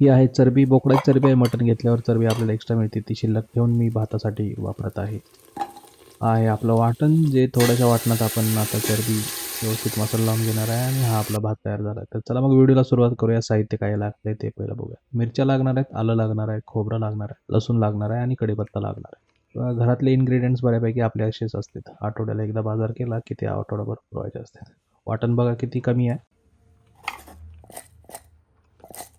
ही आहे चरबी बोकडाची चरबी आहे मटण घेतल्यावर चरबी आपल्याला एक्स्ट्रा मिळते. ती शिल्लक घेऊन मी भातासाठी वापरत आहे. आहे आपलं वाटण जे थोड्याशा वाटणात आपण आता चरबी व्यवस्थित मसाला लावून घेणार आहे आणि हा आपला भात तयार झाला आहे. तर चला मग व्हिडिओला सुरुवात करूया. साहित्य काय लागतंय ते पहिलं बघूया. मिरच्या लागणार आहेत आलं लागणार आहे खोबरं लागणार आहे लसूण लागणार आहे आणि कढीपत्ता लागणार आहे. घरातले इन्ग्रेडियंट्स बऱ्यापैकी आपले असेच असतात. आठवड्याला एकदा बाजार केला की ते आठवडाभर पुरवायचे असतात. वाटण बघा किती कमी आहे.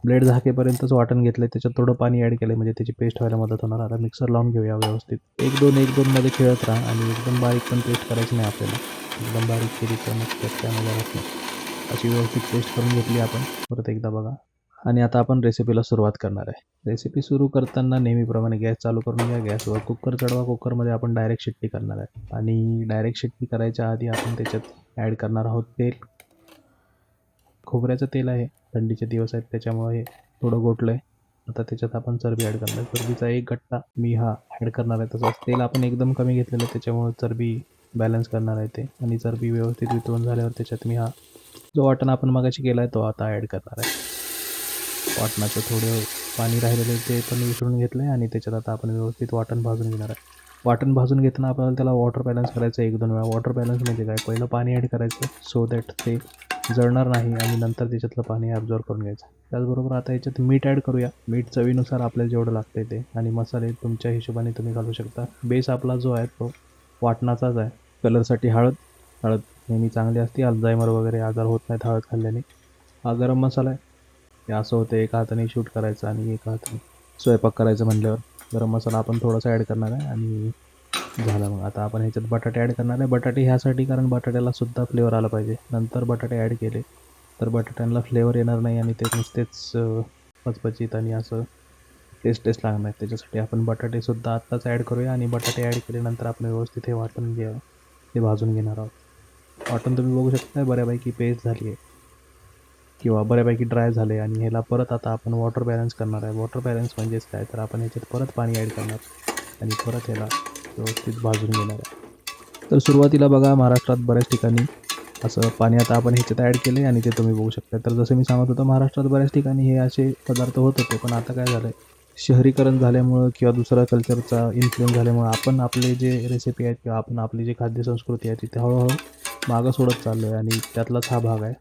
ब्लेड झाकेपर्यंतच वाटण घेतलं त्याच्यात थोडं पाणी ॲड केलं म्हणजे त्याची पेस्ट व्हायला मदत होणार. आता मिक्सर लावून घेऊया व्यवस्थित. एक दोन एक दोनमध्ये खेळत राहा आणि एकदम बारीक पण पेस्ट करायची नाही आपल्याला. एकदम बारीक केली तर मग त्यामध्ये राहत नाही. अशी व्यवस्थित पेस्ट करून घेतली आपण. परत एकदा बघा. आणि आता आपण रेसिपीला सुरुवात करणार आहे. रेसिपी सुरू करताना नेहमीप्रमाणे गॅस चालू करून घ्या. गॅसवर कुकर चढवा. कुकरमध्ये आपण डायरेक्ट शिट्टी करणार आहे. आणि डायरेक्ट शिट्टी करायच्या आधी आपण त्याच्यात ॲड करणार आहोत तेल. खोबऱ्याचं तेल आहे थंडीचे दिवस आहेत त्याच्यामुळे हे थोडं गोठलं आहे आता त्याच्यात आपण चरबी ॲड करणार. आहे चरबीचा एक गट्टा मी हा ॲड करणार आहे तसंच. तेल आपण एकदम कमी घेतलेलं आहे त्याच्यामुळे चरबी बॅलन्स करणार आहे ते. आणि चरबी व्यवस्थित वितळून झाल्यावर त्याच्यात मी हा जो वाटण आपण मगाशी केला आहे तो आता ॲड करणार आहे. वाटणाचं थोडं पाणी राहिलेलं ते पण विसरून घेतलं आहे आणि त्याच्यात आता आपण व्यवस्थित वाटण भाजून घेणार आहे. वाटण भाजून घेताना आपल्याला त्याला वॉटर बॅलन्स करायचं एक दोन वेळा. वॉटर बॅलन्स म्हणजे काय? पहिलं पाणी ॲड करायचं सो दॅट ते जळणार नाही आणि नंतर त्याच्यातलं पाणी ॲब्झॉर्व करून घ्यायचं. त्याचबरोबर आता याच्यात मीठ ॲड करूया. मीठ चवीनुसार आपल्याला जेवढं लागतं ते. आणि मसाले तुमच्या हिशोबाने तुम्ही घालू शकता. बेस आपला जो आहे तो वाटणाचाच आहे. कलरसाठी हळद. हळद नेहमी चांगली असते. अल्झायमर वगैरे आजार होत नाहीत हळद खाल्ल्याने. हा गरम मसाला आहे. हे असं होतं एका हाताने शूट करायचं आणि एका हाताने स्वयंपाक करायचं म्हणल्यावर. गरम मसाला आपण थोडासा ॲड करणार आहे आणि झालं मग आता आपण ह्याच्यात बटाटे ॲड करणार आहे. बटाटे ह्यासाठी कारण बटाट्याला सुद्धा फ्लेवर आला पाहिजे. नंतर बटाटे ॲड केले तर बटाट्यांना फ्लेवर येणार नाही आणि ते नुसतेच पचपचीत आणि असं टेस्ट टेस्ट लागणार आहे त्याच्यासाठी आपण बटाटेसुद्धा आत्ताच ॲड करूया आणि बटाटे ॲड केल्यानंतर आपण व्यवस्थित हे वाटण घ्या ते भाजून घेणार आहोत. वाटण तुम्ही बघू शकता बऱ्यापैकी पेस्ट झाली आहे. किंवा बऱ्यापैकी ड्राय झाले आणि ह्याला परत आता आपण वॉटर बॅलन्स करणार आहे. वॉटर बॅलन्स म्हणजेच काय? तर आपण ह्याच्यात परत पाणी ॲड करणार. आणि परत ह्याला व्यवस्थित भाजून घेणार आहे. तर सुरुवातीला बघा महाराष्ट्रात बऱ्याच ठिकाणी असं पाणी आता आपण ह्याच्यात ॲड केले आणि ते तुम्ही बघू शकता. तर जसं मी सांगत होतो महाराष्ट्रात बऱ्याच ठिकाणी हे असे पदार्थ होत होते पण आता काय झालं आहे शहरीकरण झाल्यामुळं किंवा दुसऱ्या कल्चरचा इन्फ्लुएन्स झाल्यामुळं आपण आपले जे रेसिपी आहेत किंवा आपण आपली जी खाद्य संस्कृती आहे तिथे हळूहळू मागं सोडत चाललो आहे आणि त्यातलाच हा भाग आहे.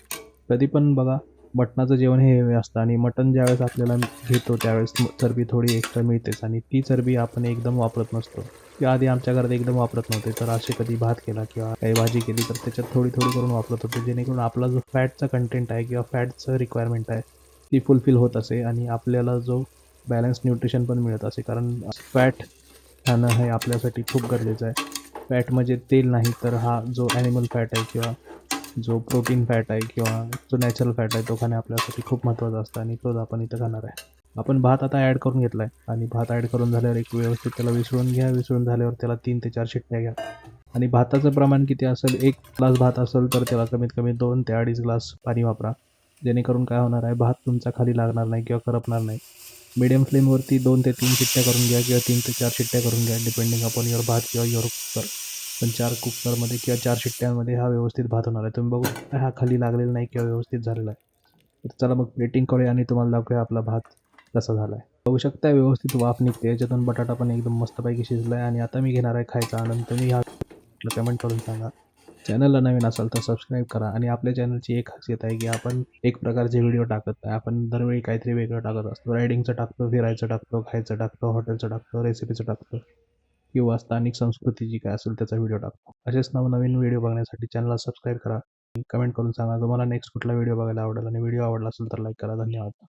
कधी पण बघा मटणाचं जेवण हे असतं आणि मटण ज्यावेळेस आपल्याला घेतो त्यावेळेस चरबी थोडी एक्स्ट्रा मिळतेच आणि ती चरबी आपण एकदम वापरत नसतो. किंवा आधी आमच्या घरात एकदम वापरत नव्हते. तर असे कधी भात केला किंवा काही भाजी केली तर त्याच्यात थोडी थोडी करून वापरत होते. जेणेकरून आपला जो फॅटचा कंटेंट आहे किंवा फॅटचं रिक्वायरमेंट आहे ती फुलफिल होत असे आणि आपल्याला जो बॅलन्स न्यूट्रिशन पण मिळत असे. कारण फॅट खाणं हे आपल्यासाठी खूप गरजेचं आहे. फॅट म्हणजे तेल नाही तर हा जो ॲनिमल फॅट आहे किंवा जो प्रोटीन फॅट आहे किंवा जो नॅचरल फॅट आहे तो खाणे आपल्यासाठी खूप महत्त्वाचा असतं आणि तोच आपण इथं खाणार आहे. आपण भात आता ॲड करून घेतला आहे आणि भात ॲड करून झाल्यावर एक व्यवस्थित त्याला विसळून घ्या. विसळून झाल्यावर त्याला तीन ते चार शिट्ट्या घ्या. आणि भाताचं प्रमाण किती असेल एक ग्लास भात असेल तर त्याला कमीत कमी दोन ते अडीच ग्लास पाणी वापरा. जेणेकरून काय होणार आहे भात तुमचा खाली लागणार नाही किंवा करपणार नाही. मिडियम फ्लेमवरती दोन ते तीन शिट्ट्या करून घ्या किंवा तीन ते चार शिट्ट्या करून घ्या डिपेंडिंग अपॉन युअर भात किंवा युअर कुकर पण चार कुकरमध्ये किंवा चार शिट्ट्यांमध्ये हा व्यवस्थित भात होणार आहे. तुम्ही बघू हा खाली लागलेला नाही किंवा व्यवस्थित झालेला आहे. तर चला मग प्लेटिंग करूया आणि तुम्हाला दाखवूया आपला भात. तसं झाला आहे बघू शकता व्यवस्थित वाफ निघते. याच्यातून बटाटा पण एकदम मस्तपैकी शिजला आहे आणि आता मी घेणार आहे खायचा आनंद. तुम्ही ह्या कमेंट करून सांगा. चॅनलला नवीन असाल तर सबस्क्राईब करा आणि आपल्या चॅनलची एक खासियत आहे की आपण एक प्रकारचे व्हिडिओ टाकत नाही. आपण दरवेळी काहीतरी वेगळं टाकत असतो. रायडिंगचं टाकतो फिरायचं टाकतो खायचं टाकतो हॉटेलचं टाकतो रेसिपीचं टाकतो किंवा स्थानिक संस्कृती जी काय असेल त्याचा व्हिडिओ टाकतो. असेच नवनवीन व्हिडिओ बघण्यासाठी चॅनलला सबस्क्राईब करा. कमेंट करून सांगा तुम्हाला नेक्स्ट कुठला व्हिडिओ बघायला आवडेल आणि व्हिडिओ आवडला असेल तर लाईक करा. धन्यवाद.